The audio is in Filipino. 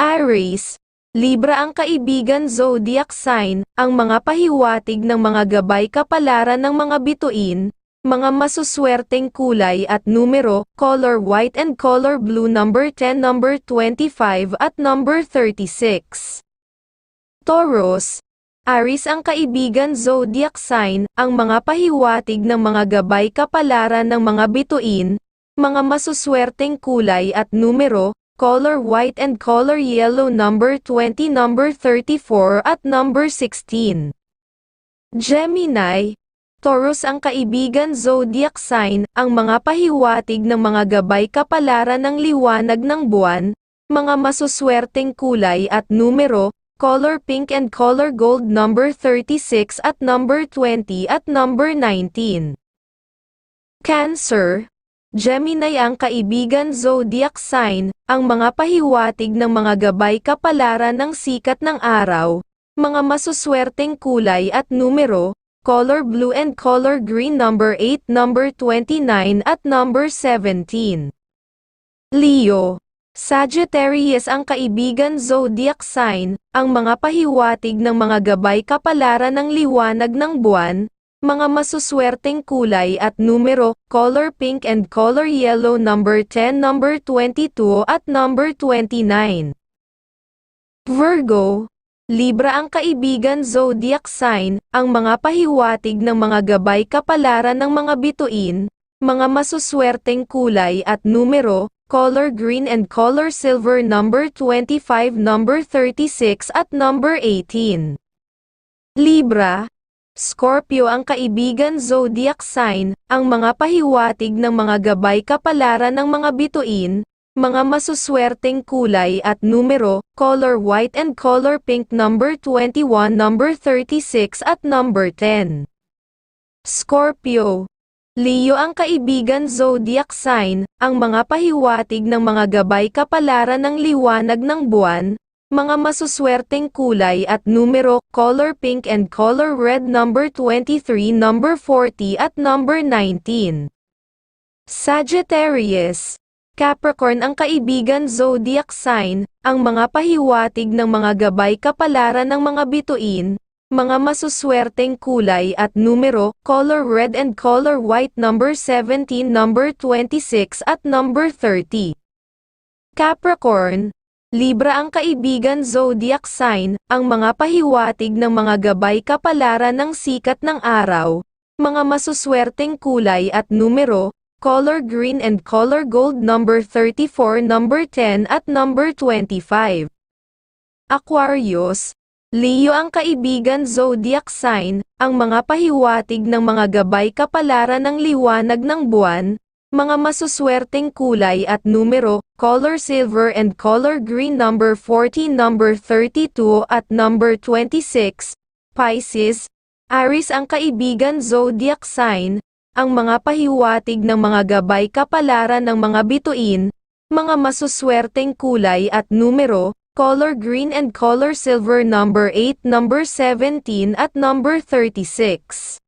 Aries, Libra ang kaibigan zodiac sign, ang mga pahiwatig ng mga gabay kapalaran ng mga bituin, mga masuswerteng kulay at numero, color white and color blue number 10, number 25 at number 36. Taurus, Aries ang kaibigan zodiac sign, ang mga pahiwatig ng mga gabay kapalaran ng mga bituin, mga masuswerteng kulay at numero, color white and color yellow number 20 number 34 at number 16. Gemini, Taurus ang kaibigan zodiac sign, ang mga pahiwatig ng mga gabay kapalaran ng liwanag ng buwan, mga masuswerteng kulay at numero, color pink and color gold number 36 at number 20 at number 19. Cancer, Gemini ang kaibigan zodiac sign, ang mga pahiwatig ng mga gabay kapalaran ng sikat ng araw, mga masuswerteng kulay at numero, color blue and color green number 8, number 29 at number 17. Leo, Sagittarius ang kaibigan zodiac sign, ang mga pahiwatig ng mga gabay kapalaran ng liwanag ng buwan, mga masuswerteng kulay at numero, color pink and color yellow number 10, number 22 at number 29. Virgo, Libra ang kaibigan zodiac sign, ang mga pahiwatig ng mga gabay kapalaran ng mga bituin, mga masuswerteng kulay at numero, color green and color silver number 25, number 36 at number 18. Libra, Scorpio ang kaibigan zodiac sign, ang mga pahiwatig ng mga gabay kapalaran ng mga bituin, mga masuswerteng kulay at numero, color white and color pink number 21, number 36 at number 10. Scorpio, Leo ang kaibigan zodiac sign, ang mga pahiwatig ng mga gabay kapalaran ng liwanag ng buwan, mga masuswerteng kulay at numero, color pink and color red number 23, number 40 at number 19. Sagittarius, Capricorn ang kaibigan zodiac sign, ang mga pahiwatig ng mga gabay kapalaran ng mga bituin, mga masuswerteng kulay at numero, color red and color white number 17, number 26 at number 30. Capricorn, Libra ang kaibigan zodiac sign, ang mga pahiwatig ng mga gabay kapalaran ng sikat ng araw, mga masuswerteng kulay at numero, color green and color gold number 34, number 10 at number 25. Aquarius, Leo ang kaibigan zodiac sign, ang mga pahiwatig ng mga gabay kapalaran ng liwanag ng buwan, mga masuswerteng kulay at numero, color silver and color green number 14 number 32 at number 26, Pisces, Aries ang kaibigan zodiac sign, ang mga pahiwatig ng mga gabay kapalaran ng mga bituin, mga masuswerteng kulay at numero, color green and color silver number 8 number 17 at number 36.